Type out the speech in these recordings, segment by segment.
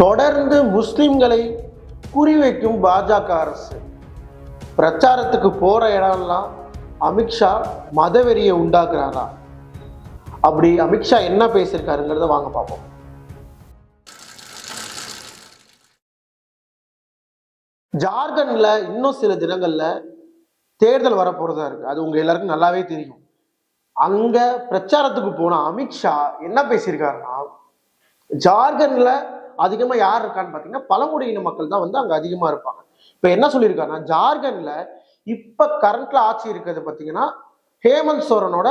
தொடர்ந்து முஸ்லிம்களை குறிவைக்கும் பாஜக அரசு. பிரச்சாரத்துக்கு போகிற இடம்லாம் அமித்ஷா மதவெறியை உண்டாக்குறாரா? அப்படி அமித்ஷா என்ன பேசியிருக்காருங்கிறத வாங்க பார்ப்போம். ஜார்க்கண்டில் இன்னும் சில தினங்களில் தேர்தல் வரப்போகிறதா இருக்குது அது உங்கள் எல்லாருக்கும் நல்லாவே தெரியும். அங்கே பிரச்சாரத்துக்கு போன அமித்ஷா என்ன பேசியிருக்காருன்னா ஜார்க்கண்டில் அதிகமாக யார் இருக்கான்னு பார்த்தீங்கன்னா பழங்குடியின மக்கள் தான் வந்து அங்கே அதிகமாக இருப்பாங்க. இப்போ என்ன சொல்லியிருக்காருன்னா ஜார்க்கண்டில் இப்போ கரண்ட்ல ஆட்சி இருக்கிறது பார்த்தீங்கன்னா ஹேமந்த் சோரனோட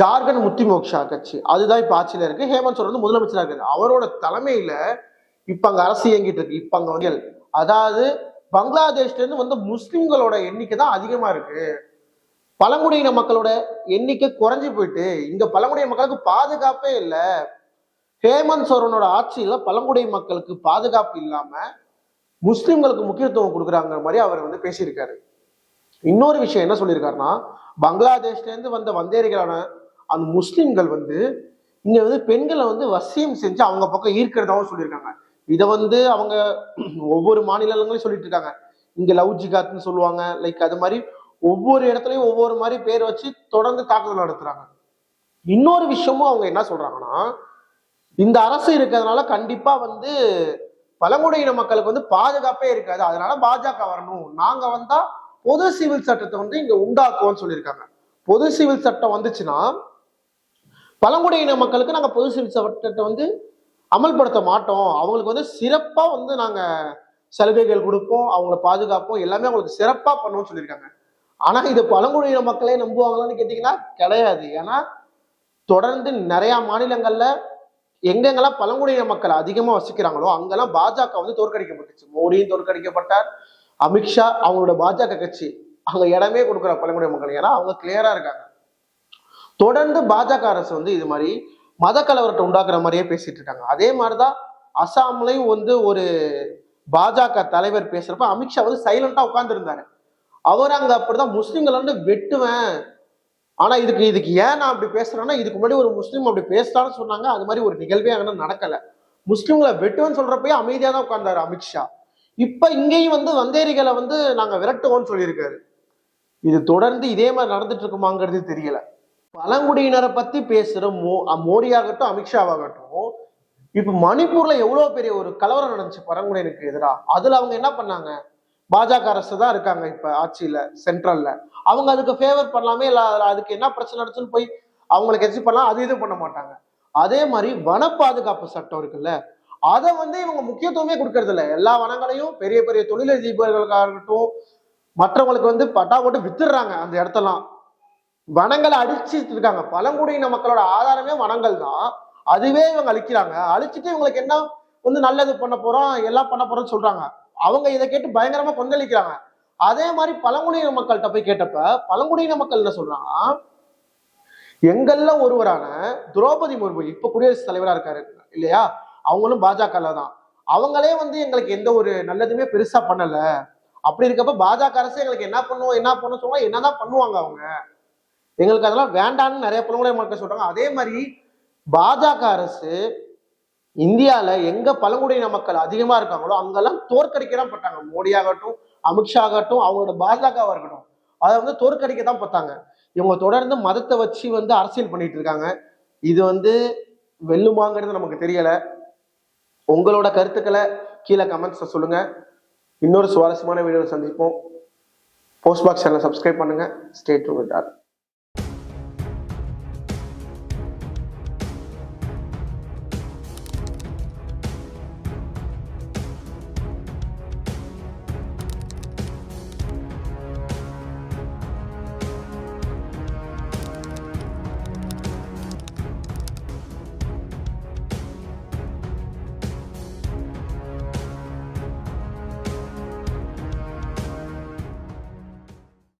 ஜார்க்கண்ட் முத்தி மோக்ஷா கட்சி. அதுதான் இப்போ ஆட்சியில் இருக்கு. ஹேமந்த் சோரன் வந்து முதலமைச்சராக இருக்காரு. அவரோட தலைமையில இப்போ அங்கே அரசு இயங்கிட்டு இருக்கு. இப்போ அங்கே வந்து அதாவது பங்களாதேஷ்லேருந்து வந்து முஸ்லிம்களோட எண்ணிக்கை தான் அதிகமாக இருக்கு. பழங்குடியின மக்களோட எண்ணிக்கை குறைஞ்சு போயிட்டு இங்க பழங்குடியின மக்களுக்கு பாதுகாப்பே இல்லை. ஹேமந்த் சோரனோட ஆட்சியில் பழங்குடி மக்களுக்கு பாதுகாப்பு இல்லாமல் முஸ்லிம்களுக்கு முக்கியத்துவம் கொடுக்குறாங்கிற மாதிரி அவர் வந்து பேசியிருக்காரு. இன்னொரு விஷயம் என்ன சொல்லியிருக்காருன்னா பங்களாதேஷ்லேருந்து வந்த வந்தேரிகளான அந்த முஸ்லிம்கள் வந்து இங்கே வந்து பெண்களை வந்து வசியம் செஞ்சு அவங்க பக்கம் ஈர்க்கிறதாகவும் சொல்லியிருக்காங்க. இதை வந்து அவங்க ஒவ்வொரு மாநிலங்களையும் சொல்லிட்டு இருக்காங்க இங்கே லவ் ஜிகாத்னு சொல்லுவாங்க. லைக் அது மாதிரி ஒவ்வொரு இடத்துலையும் ஒவ்வொரு மாதிரி பேர் வச்சு தொடர்ந்து தாக்குதல் நடத்துறாங்க. இன்னொரு விஷயமும் அவங்க என்ன சொல்றாங்கன்னா இந்த அரசு இருக்கிறதுனால கண்டிப்பா வந்து பழங்குடியின மக்களுக்கு வந்து பாதுகாப்பே இருக்காது. அதனால பாஜக வரணும். நாங்க வந்தா பொது சிவில் சட்டத்தை வந்து இங்க உண்டாக்குவோம்னு சொல்லியிருக்காங்க. பொது சிவில் சட்டம் வந்துச்சுன்னா பழங்குடியின மக்களுக்கு நாங்க பொது சிவில் சட்டத்தை வந்து அமல்படுத்த மாட்டோம். அவங்களுக்கு வந்து சிறப்பா வந்து நாங்க சலுகைகள் கொடுப்போம். அவங்கள பாதுகாப்போம். எல்லாமே அவங்களுக்கு சிறப்பா பண்ணுவோம்னு சொல்லியிருக்காங்க. ஆனா இது பழங்குடியின மக்களே நம்புவாங்களான்னு கேட்டீங்கன்னா கிடையாது. ஏன்னா தொடர்ந்து நிறைய மாநிலங்கள்ல எங்கெங்கெல்லாம் பழங்குடியின மக்கள் அதிகமாக வசிக்கிறாங்களோ அங்கெல்லாம் பாஜக வந்து தோற்கடிக்கப்பட்டுச்சு. மோடியும் தோற்கடிக்கப்பட்டார். அமித்ஷா அவங்களோட பாஜக கட்சி அங்கே இடமே கொடுக்குற பழங்குடியின மக்கள். ஏன்னா அவங்க கிளியரா இருக்காங்க. தொடர்ந்து பாஜக அரசு வந்து இது மாதிரி மத கலவரத்தை உண்டாக்குற மாதிரியே பேசிட்டு இருக்காங்க. அதே மாதிரிதான் அசாம்லையும் வந்து ஒரு பாஜக தலைவர் பேசுறப்ப அமித்ஷா வந்து சைலண்டா உட்கார்ந்து இருந்தாரு அவர் அங்க அப்படிதான் முஸ்லிம்களை வந்து வெட்டுவேன். ஆனா இதுக்கு இதுக்கு ஏன் நான் அப்படி பேசுறேன்னா இதுக்கு முன்னாடி ஒரு முஸ்லீம் அப்படி பேசுறான்னு சொன்னாங்க. அது மாதிரி ஒரு நிகழ்வே அங்கே நடக்கல. முஸ்லீம்களை வெட்டுவேன்னு சொல்றப்பயே அமைதியா தான் உட்கார்ந்தாரு அமித்ஷா இப்ப இங்கேயும் வந்து வந்தேரிகளை வந்து நாங்க விரட்டுவோம்னு சொல்லியிருக்காரு. இது தொடர்ந்து இதே மாதிரி நடந்துட்டு இருக்குமாங்கிறது தெரியல. பழங்குடியினரை பத்தி பேசுற மோ மோடி ஆகட்டும் அமித்ஷாவாகட்டும் இப்ப மணிப்பூர்ல எவ்வளவு பெரிய ஒரு கலவரம் நடந்துச்சு பழங்குடியினருக்கு எதிராக அதுல அவங்க என்ன பண்ணாங்க? பாஜக அரசு தான் இருக்காங்க இப்ப ஆட்சியில சென்ட்ரல்ல அவங்க அதுக்கு ஃபேவர் பண்ணலாமே இல்ல அதுக்கு என்ன பிரச்சனை நடந்துச்சுன்னு போய் அவங்களுக்கு எச்சு பண்ணலாம் அது இது பண்ண மாட்டாங்க. அதே மாதிரி வன பாதுகாப்பு சட்டம் இருக்குல்ல அதை வந்து இவங்க முக்கியத்துவமே கொடுக்கறது இல்லை. எல்லா வனங்களையும் பெரிய பெரிய தொழிலதிபர்களுக்காக இருக்கட்டும் மற்றவங்களுக்கு வந்து பட்டா போட்டு வித்துடுறாங்க அந்த இடத்தெல்லாம். வனங்களை அழிச்சிட்டு இருக்காங்க. பழங்குடியின மக்களோட ஆதாரமே வனங்கள் தான். அதுவே இவங்க அழிக்கிறாங்க. அழிச்சிட்டு இவங்களுக்கு என்ன வந்து நல்லது பண்ண போறோம் எல்லாம் பண்ண போறோம்னு சொல்றாங்க. அவங்க இதை கேட்டு பயங்கரமா கொந்தளிக்கிறாங்க. அதே மாதிரி பழங்குடியின மக்கள்கிட்ட போய் கேட்டப்ப பழங்குடியின மக்கள் என்ன சொல்றாங்கன்னா எங்கள்ல ஒருவரான திரௌபதி முர்மு இப்ப குடியரசுத் தலைவரா இருக்காரு இல்லையா? அவங்களும் பாஜகல தான். அவங்களே வந்து எங்களுக்கு எந்த ஒரு நல்லதுமே பெருசா பண்ணல. அப்படி இருக்கப்ப பாஜக அரசு எங்களுக்கு என்ன பண்ணுவோம் என்ன பண்ண சொல்லுவோம் என்னதான் பண்ணுவாங்க அவங்க? எங்களுக்கு அதெல்லாம் வேண்டான்னு நிறைய பழங்குடியின மக்கள் சொல்றாங்க. அதே மாதிரி பாஜக அரசு இந்தியாவில் எங்க பழங்குடியின மக்கள் அதிகமா இருக்காங்களோ அங்கெல்லாம் தோற்கடிக்க தான் பட்டாங்க. மோடி ஆகட்டும் அமித்ஷா ஆகட்டும் அவங்களோட பாஜகவா இருக்கட்டும். அதை வந்து தோற்கடிக்க தான் பார்த்தாங்க இவங்க தொடர்ந்து மதத்தை வச்சு வந்து அரசியல் பண்ணிட்டு இருக்காங்க. இது வந்து வெல்லுமாங்கிறது நமக்கு தெரியல. உங்களோட கருத்துக்களை கீழே கமெண்ட்ஸை சொல்லுங்க. இன்னொரு சுவாரஸ்யமான வீடியோவில் சந்திப்போம். போஸ்ட் பாக்ஸ் சேனலை சப்ஸ்கிரைப் பண்ணுங்க ஸ்டேட் டு